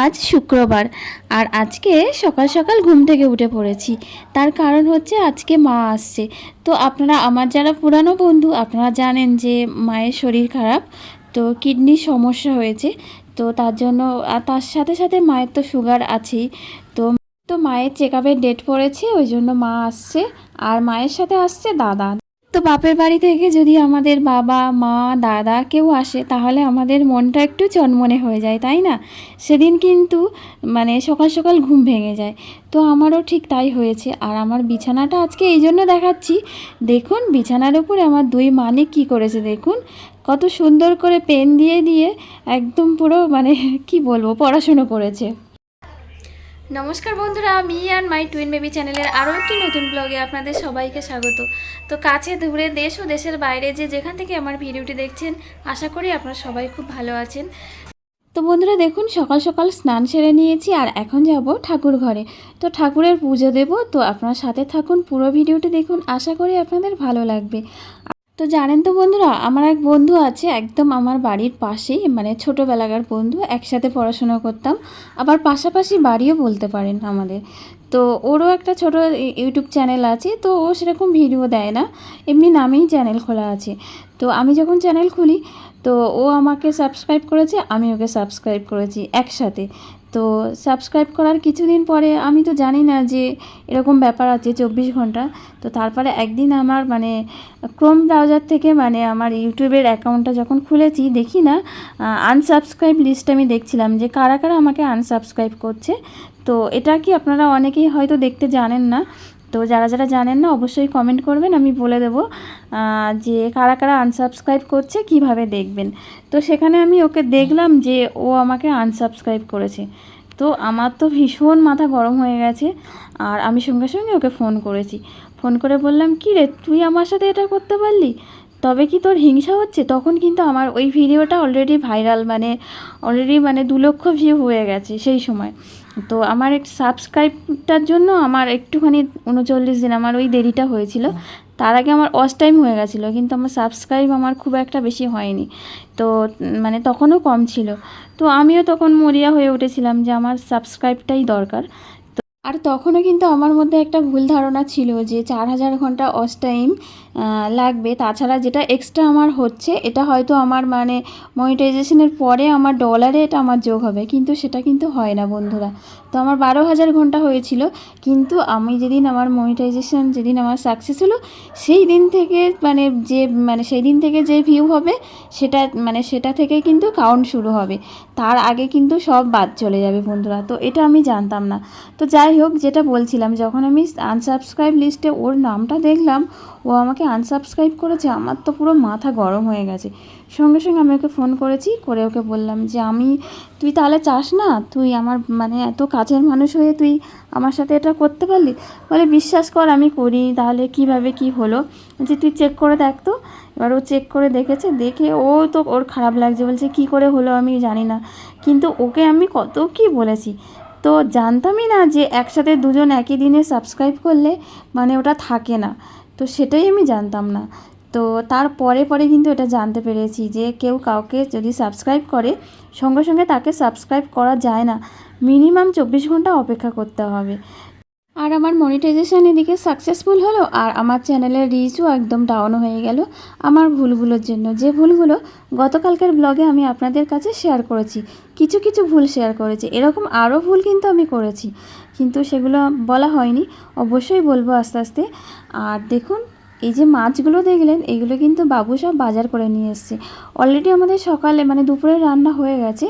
আজ শুক্রবার। আর আজকে সকাল সকাল ঘুম থেকে উঠে পড়েছি। তার কারণ হচ্ছে আজকে মা আসছে। তো আপনারা, আমার যারা পুরানো বন্ধু, আপনারা জানেন যে মায়ের শরীর খারাপ, তো কিডনির সমস্যা হয়েছে। তো তার জন্য, আর তার সাথে সাথে মায়ের তো সুগার আছেই। তো তো মায়ের চেক আপের ডেট পড়েছে, ওই জন্য মা আসছে। আর মায়ের সাথে আসছে দাদা। তো বাপের বাড়ি থেকে যদি আমাদের বাবা, মা, দাদা কেউ আসে, তাহলে আমাদের মনটা একটু চনমনে হয়ে যায়, তাই না? সেদিন কিন্তু মানে সকাল সকাল ঘুম ভেঙে যায়। তো আমারও ঠিক তাই হয়েছে। আর আমার বিছানাটা আজকে এই জন্য দেখাচ্ছি। দেখুন, বিছানার উপরে আমার দুই মানে কী করেছে, দেখুন। কত সুন্দর করে পেন দিয়ে দিয়ে একদম পুরো মানে কি বলব, পড়াশুনো করেছে। নমস্কার বন্ধুরা, আমি আর মাই টুইন বেবি চ্যানেলের আরও একটি নতুন ব্লগে আপনাদের সবাইকে স্বাগত। তো কাছে, দূরে, দেশ ও দেশের বাইরে যে যেখান থেকে আমার ভিডিওটি দেখছেন, আশা করি আপনারা সবাই খুব ভালো আছেন। তো বন্ধুরা, দেখুন, সকাল সকাল স্নান সেরে নিয়েছি আর এখন যাব ঠাকুর ঘরে। তো ঠাকুরের পুজো দেব, তো আপনার সাথে থাকুন, পুরো ভিডিওটি দেখুন, আশা করি আপনাদের ভালো লাগবে। তো জানেন তো বন্ধুরা, আমার এক বন্ধু আছে, একদম আমার বাড়ির পাশেই মানে ছোটোবেলাকার বন্ধু, একসাথে পড়াশোনা করতাম, আবার পাশাপাশি বাড়িও বলতে পারেন আমাদের। তো ওরও একটা ছোট ইউটিউব চ্যানেল আছে, তো ও সেরকম ভিডিও দেয় না, এমনি নামেই চ্যানেল খোলা আছে। তো আমি যখন চ্যানেল খুলি, তো ও আমাকে সাবস্ক্রাইব করেছে, আমি ওকে সাবস্ক্রাইব করেছি একসাথে। তো সাবস্ক্রাইব করার কিছুদিন পরে, আমি তো জানি না যে এরকম ব্যাপার আছে চব্বিশ ঘণ্টা, তো তারপরে একদিন আমার মানে ক্রোম ব্রাউজার থেকে মানে আমার ইউটিউবের অ্যাকাউন্টটা যখন খুলেছি, দেখি না আনসাবস্ক্রাইব লিস্ট আমি দেখছিলাম যে কারা কারা আমাকে আনসাবস্ক্রাইব করছে, তো এটা কি আপনারা অনেকেই হয়তো দেখতে জানেন না তো যারা যারা জানেন না, অবশ্যই কমেন্ট করবেন, আমি বলে দেবো যে কারা কারা আনসাবস্ক্রাইব করছে, কীভাবে দেখবেন। তো সেখানে আমি ওকে দেখলাম যে ও আমাকে আনসাবস্ক্রাইব করেছে। তো আমার তো ভীষণ মাথা গরম হয়ে গেছে, আর আমি সঙ্গে সঙ্গে ওকে ফোন করেছি। ফোন করে বললাম, কি রে, তুই আমার সাথে এটা করতে পারলি? তবে কি তোর হিংসা হচ্ছে? তখন কিন্তু আমার ওই ভিডিওটা অলরেডি ভাইরাল মানে অলরেডি মানে দু লক্ষ ভিউ হয়ে গেছে সেই সময়। তো আমার এক সাবস্ক্রাইবটার জন্য আমার একটুখানি উনচল্লিশ দিন আমার ওই দেরিটা হয়েছিল। তার আগে আমার অস টাইম হয়ে গেছিল কিন্তু আমার সাবস্ক্রাইব আমার খুব একটা বেশি হয়নি। তো মানে তখনও কম ছিল। তো আমিও তখন মরিয়া হয়ে উঠেছিলাম যে আমার সাবস্ক্রাইবটাই দরকার। তো আর তখনও কিন্তু আমার মধ্যে একটা ভুল ধারণা ছিল যে চার হাজার ঘণ্টা অস টাইম লাগবে। তাছাড়া যেটা এক্সট্রা আমার হচ্ছে, এটা হয়তো আমার মানে মনিটাইজেশনের পরে আমার ডলারে এটা আমার যোগ হবে, কিন্তু সেটা কিন্তু হয় না বন্ধুরা। তো আমার বারো হাজার ঘণ্টা হয়েছিল, কিন্তু আমি যেদিন আমার মনিটাইজেশন যেদিন আমার সাকসেস হলো, সেই দিন থেকে মানে যে মানে সেই দিন থেকে যে ভিউ হবে, সেটা মানে সেটা থেকে কিন্তু কাউন্ট শুরু হবে। তার আগে কিন্তু সব বাদ চলে যাবে বন্ধুরা, তো এটা আমি জানতাম না। তো যাই হোক, যেটা বলছিলাম, যখন আমি আনসাবস্ক্রাইব লিস্টে ওর নামটা দেখলাম ও আমাকে আনসাবস্ক্রাইব করেছে, আমার তো পুরো মাথা গরম হয়ে গেছে। সঙ্গে সঙ্গে আমি ওকে ফোন করেছি, করে ওকে বললাম যে, আমি, তুই তাহলে চাস না? তুই আমার মানে এত কাছের মানুষ হয়ে তুই আমার সাথে এটা করতে পারলি? বলে, বিশ্বাস কর, আমি করি, তাহলে কীভাবে কি হলো? যে তুই চেক করে দেখ তো। এবার ও চেক করে দেখেছে, দেখে ও তো ওর খারাপ লাগছে, বলছে, কি করে হলো আমি জানি না। কিন্তু ওকে আমি কত কি বলেছি? তো জানতামই না যে, একসাথে দুজন একই দিনে সাবস্ক্রাইব করলে মানে ওটা থাকে না। তো সেটাই আমি জানতাম না। তো তার পরে পরে কিন্তু এটা জানতে পেরেছি যে কেউ কাউকে যদি সাবস্ক্রাইব করে, সঙ্গে সঙ্গে তাকে সাবস্ক্রাইব করা যায় না। মিনিমাম চব্বিশ ঘণ্টা অপেক্ষা করতে হবে। আর আমার মনিটাইজেশন এদিকে সাকসেসফুল হলো, আর আমার চ্যানেলের রিচও একদম ডাউন হয়ে গেল আমার ভুলগুলোর জন্য। যে ভুলগুলো গতকালকের ব্লগে আমি আপনাদের কাছে শেয়ার করেছি, কিছু কিছু ভুল শেয়ার করেছি, এরকম আরও ভুল কিন্তু আমি করেছি, কিন্তু সেগুলো বলা হয়নি, অবশ্যই বলব আস্তে আস্তে। আর দেখুন, এই যে মাছগুলো দেখলেন, এগুলো কিন্তু বাবু সব বাজার করে নিয়ে এসছে। অলরেডি আমাদের সকালে মানে দুপুরে রান্না হয়ে গেছে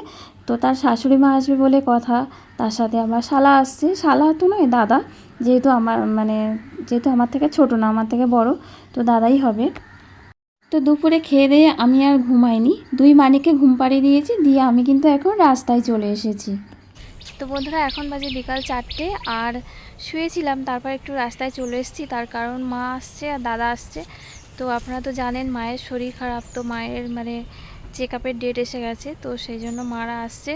তো তার শাশুড়ি মা আসবে বলে কথা। তার সাথে আমার শালা আসছে। শালা তো নয়, দাদা। যেহেতু আমার মানে যেহেতু আমার থেকে ছোটো না, আমার থেকে বড়, তো দাদাই হবে। তো দুপুরে খেয়ে দিয়ে আমি আর ঘুমাইনি। দুই মানিকে ঘুম পাড়িয়ে দিয়েছি, দিয়ে আমি কিন্তু এখন রাস্তায় চলে এসেছি। তো বন্ধুরা, এখন বাজে বিকাল চারটে, আর শুয়েছিলাম, তারপর একটু রাস্তায় চলে এসেছি। তার কারণ মা আসছে আর দাদা আসছে। তো আপনারা তো জানেন, মায়ের শরীর খারাপ, তো মায়ের মানে চেক আপের ডেট এসে গেছে, তো সেই জন্য মারা আসছে।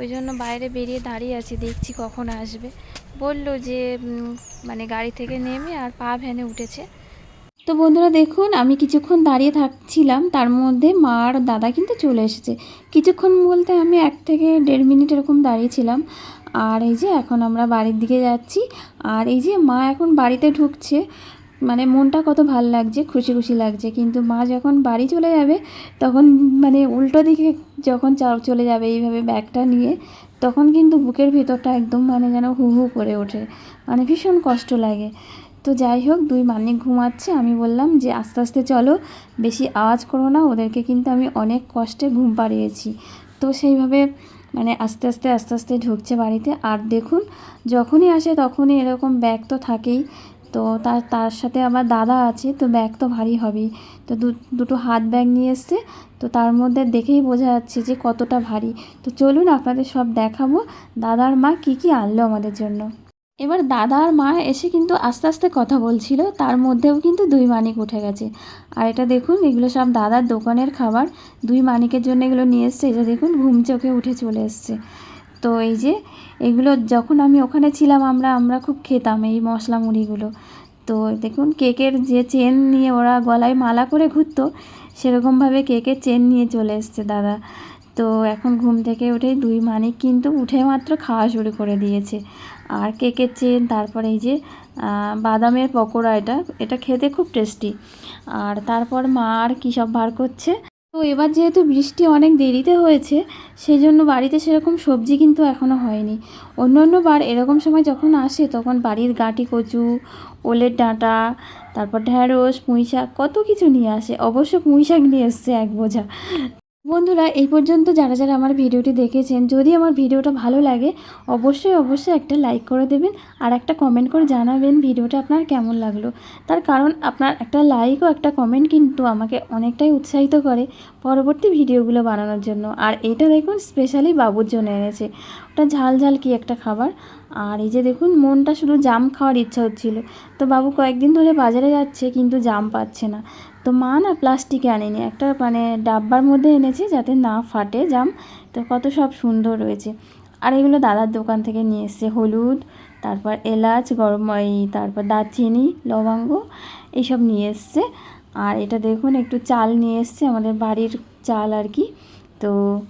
ওই জন্য বাইরে বেরিয়ে দাঁড়িয়ে আছি, দেখছি কখন আসবে। বলল যে মানে গাড়ি থেকে নেমে আর পা ভ্যানে উঠেছে। তো বন্ধুরা দেখুন, আমি কিছুক্ষণ দাঁড়িয়ে থাকছিলাম, তার মধ্যে মা আর দাদা কিন্তু চলে এসেছে। কিছুক্ষণ বলতে আমি এক থেকে দেড় মিনিট এরকম দাঁড়িয়েছিলাম। আর এই যে, এখন আমরা বাড়ির দিকে যাচ্ছি। আর এই যে, মা এখন বাড়িতে ঢুকছে। মানে মনটা কত ভালো লাগছে, খুশি খুশি লাগছে। কিন্তু মা যখন বাড়ি চলে যাবে, তখন মানে উল্টো দিকে যখন চলে যাবে এইভাবে ব্যাগটা নিয়ে, তখন কিন্তু বুকের ভিতরটা একদম মানে যেন হু হু করে ওঠে। মানে ভীষণ কষ্ট লাগে। তো যাই হোক, দুই মানিক ঘুমাচ্ছে। আমি বললাম যে, আস্তে আস্তে চলো, বেশি আওয়াজ করো না, ওদেরকে কিন্তু আমি অনেক কষ্টে ঘুম পাড়িয়েছি। তো সেইভাবে মানে আস্তে আস্তে আস্তে আস্তে ঢুকছে বাড়িতে। আর দেখুন, যখনই আসে তখনই এরকম ব্যাগ তো থাকেই। তো তার তার সাথে আমার দাদা আছে, তো ব্যাগ তো ভারী হবেই। তো দুটো হাত ব্যাগ নিয়ে এসছে, তো তার মধ্যে দেখেই বোঝা যাচ্ছে যে কতটা ভারী। তো চলুন আপনাদের সব দেখাবো, দাদার মা কি কি আনলো আমাদের জন্য। এবার দাদা আর মা এসে কিন্তু আস্তে আস্তে কথা বলছিল, তার মধ্যেও কিন্তু দুই মানিক উঠে গেছে। আর এটা দেখুন, এগুলো সব দাদার দোকানের খাবার, দুই মানিকের জন্য এগুলো নিয়ে এসছে এটা দেখুন, ঘুম চোখে উঠে চলে এসছে। তো এই যে এগুলো যখন আমি ওখানে ছিলাম, আমরা আমরা খুব খেতাম এই মশলা মুড়িগুলো। তো দেখুন, কেকের যে চেন নিয়ে ওরা গলায় মালা করে ঘুরতো, সেরকমভাবে কেকের চেন নিয়ে চলে এসছে দাদা। তো এখন ঘুম থেকে উঠে দুই মানিক কিন্তু উঠে মাত্র খাওয়া শুরু করে দিয়েছে। আর কেকের চেন, তারপরে এই যে বাদামের পকোড়া, এটা এটা খেতে খুব টেস্টি। আর তারপর মা আর কী সব বার করছে? তো এবার যেহেতু বৃষ্টি অনেক দেরিতে হয়েছে সেই জন্য বাড়িতে সেরকম সবজি কিন্তু এখনও হয়নি। অন্য অন্য বার এরকম সময় যখন আসে, তখন বাড়ির গাঁটি কচু, ওলের ডাঁটা, তারপর ঢ্যাঁড়স পুঁই শাক কত কিছু নিয়ে আসে। অবশ্য পুঁই শাক নিয়ে এসছে এক বোঝা। বন্ধুরা, এই পর্যন্ত যারা যারা আমার ভিডিওটি দেখেছেন, যদি আমার ভিডিওটা ভালো লাগে, অবশ্যই অবশ্যই একটা লাইক করে দেবেন আর একটা কমেন্ট করে জানাবেন ভিডিওটা আপনার কেমন লাগল। তার কারণ আপনার একটা লাইক ও একটা কমেন্ট কিন্তু আমাকে অনেকটাই উৎসাহিত করে পরবর্তী ভিডিওগুলো বানানোর জন্য। আর এইটা দেখুন স্পেশালি বাবুর জন্য এনেছে। ওটা ঝাল ঝাল কি একটা খাবার। আর এই যে দেখুন, মনটা শুধু জাম খাওয়ার ইচ্ছা হচ্ছিল। তো বাবু কয়েকদিন ধরে বাজারে যাচ্ছে, কিন্তু জাম পাচ্ছে না। তো মা না প্লাস্টিকে আনেনি। একটা মানে ডাব্বার মধ্যে এনেছি যাতে না ফাটে জাম। তো কত সব সুন্দর রয়েছে। আর এগুলো দাদার দোকান থেকে নিয়ে এসছে। হলুদ, তারপর এলাচ, গরম তারপর দারচিনি, লবঙ্গ, এইসব নিয়ে এসছে। আর এটা দেখুন, একটু চাল নিয়ে এসছে আমাদের বাড়ির চাল আর কি। তো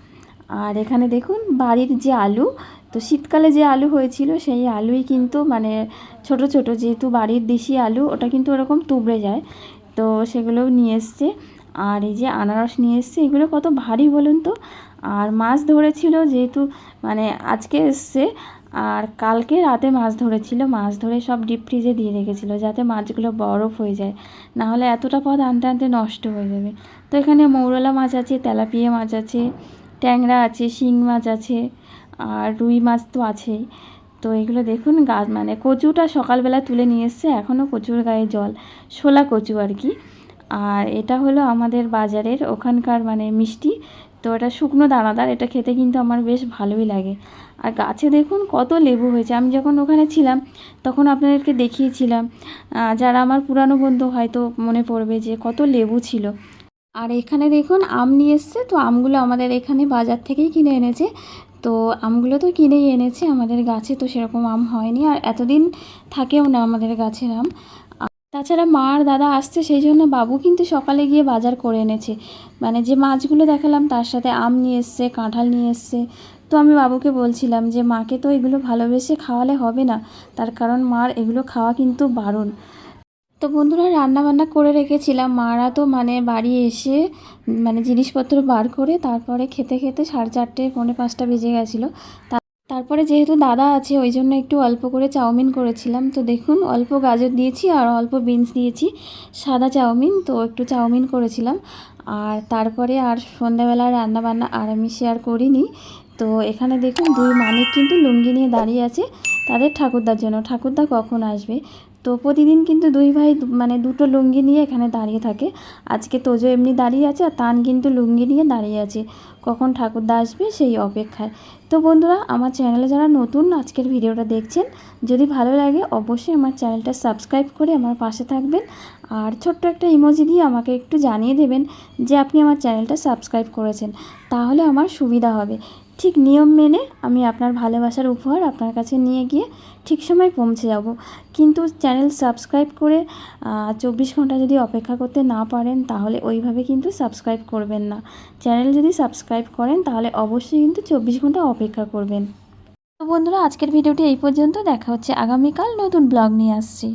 আর এখানে দেখুন, বাড়ির যে আলু, তো শীতকালে যে আলু হয়েছিল, সেই আলুই কিন্তু মানে ছোট ছোট যেহেতু বাড়ির দেশি আলু, ওটা কিন্তু ওরকম তুবড়ে যায়। তো সেগুলোও নিয়ে এসছে। আর এই যে আনারস নিয়ে এসছে, এগুলো কত ভারী বলুন তো? আর মাছ ধরেছিল যেহেতু মানে আজকে এসছে, আর কালকে রাতে মাছ ধরেছিল। মাছ ধরে সব ডিপ ফ্রিজে দিয়ে রেখেছিল যাতে মাছগুলো বরফ হয়ে যায়। না হলে এতটা পদ আনতে আনতে নষ্ট হয়ে যাবে। তো এখানে মৌরলা মাছ আছে, তেলাপিয়া মাছ আছে, ট্যাংরা আছে, শিং মাছ আছে, আর রুই মাছ তো আছেই। তো এগুলো দেখুন গাছ মানে কচুটা সকালবেলা তুলে নিয়ে এসছে, এখনও কচুর গায়ে জল শোলা কচু আর কি। আর এটা হলো আমাদের বাজারের ওখানকার মানে মিষ্টি, তো এটা শুকনো দানাদার, এটা খেতে কিন্তু আমার বেশ ভালোই লাগে। আর গাছে দেখুন কত লেবু হয়েছে, আমি যখন ওখানে ছিলাম, তখন আপনাদেরকে দেখিয়েছিলাম যারা আমার পুরানো বন্ধু হয়তো মনে পড়বে যে কত লেবু ছিল। আর এখানে দেখুন আম নিয়ে এসছে, তো আমগুলো আমাদের এখানে বাজার থেকেই কিনে এনেছে। তো আমগুলো তো কিনেই এনেছে, আমাদের গাছে তো সেরকম আম হয়নি আর এতদিন থাকেও না আমাদের গাছের আম। তাছাড়া মা আর দাদা আসছে, সেই জন্য বাবু কিন্তু সকালে গিয়ে বাজার করে এনেছে। মানে যে মাছগুলো দেখালাম তার সাথে আম নিয়ে এসছে, কাঁঠাল নিয়ে এসছে। তো আমি বাবুকে বলছিলাম যে, মাকে তো এগুলো ভালোবেসে খাওয়ালে হবে না। তার কারণ মার এগুলো খাওয়া কিন্তু বারণ। তো বন্ধুরা রান্না বান্না করে রেখেছিলাম। মারা তো মানে বাড়ি এসে মানে জিনিসপত্র বার করে তারপরে খেতে খেতে সাড়ে চারটে, পৌনে পাঁচটা বেজে গেছিল। তারপরে যেহেতু দাদা আছে, ওই জন্য একটু অল্প করে চাউমিন করেছিলাম। তো দেখুন, অল্প গাজর দিয়েছি আর অল্প বিনস দিয়েছি, সাদা চাউমিন। তো একটু চাউমিন করেছিলাম। আর তারপরে আর সন্ধ্যাবেলা রান্নাবান্না আর আমি শেয়ার করিনি। তো এখানে দেখুন, দুই মানিক কিন্তু লুঙ্গি নিয়ে দাঁড়িয়ে আছে। তাদের ঠাকুরদার জন্য। ঠাকুরদা কখন আসবে? তো প্রতিদিন কিন্তু দুই ভাই মানে দুটো লুঙ্গি নিয়ে এখানে দাঁড়িয়ে থাকে। আজকে তোজো এমনি দাঁড়িয়ে আছে আর তান কিন্তু লুঙ্গি নিয়ে দাঁড়িয়ে আছে। কখন ঠাকুরদা আসবে সেই অপেক্ষায়। তো বন্ধুরা, আমার চ্যানেলে যারা নতুন আজকের ভিডিওটা দেখছেন, যদি ভালো লাগে অবশ্যই আমার চ্যানেলটা সাবস্ক্রাইব করে আমার পাশে থাকবেন। আর ছোট্ট একটা ইমোজি দিয়ে আমাকে একটু জানিয়ে দেবেন যে আপনি আমার চ্যানেলটা সাবস্ক্রাইব করেছেন। তাহলে আমার সুবিধা হবে। ঠিক নিয়ম মেনে আমি আপনার ভালোবাসার উপহার আপনার কাছে নিয়ে গিয়ে ঠিক সময় পৌঁছে যাব। কিন্তু চ্যানেল সাবস্ক্রাইব করে চব্বিশ ঘণ্টা যদি অপেক্ষা করতে না পারেন, তাহলে ওইভাবে কিন্তু সাবস্ক্রাইব করবেন না। চ্যানেল যদি সাবস্ক্রাইব করেন, তাহলে অবশ্যই কিন্তু চব্বিশ ঘণ্টা অপেক্ষা করবেন। তো বন্ধুরা, আজকের ভিডিওটি এই পর্যন্ত। দেখা হচ্ছে আগামীকাল নতুন ব্লগ নিয়ে আসছি।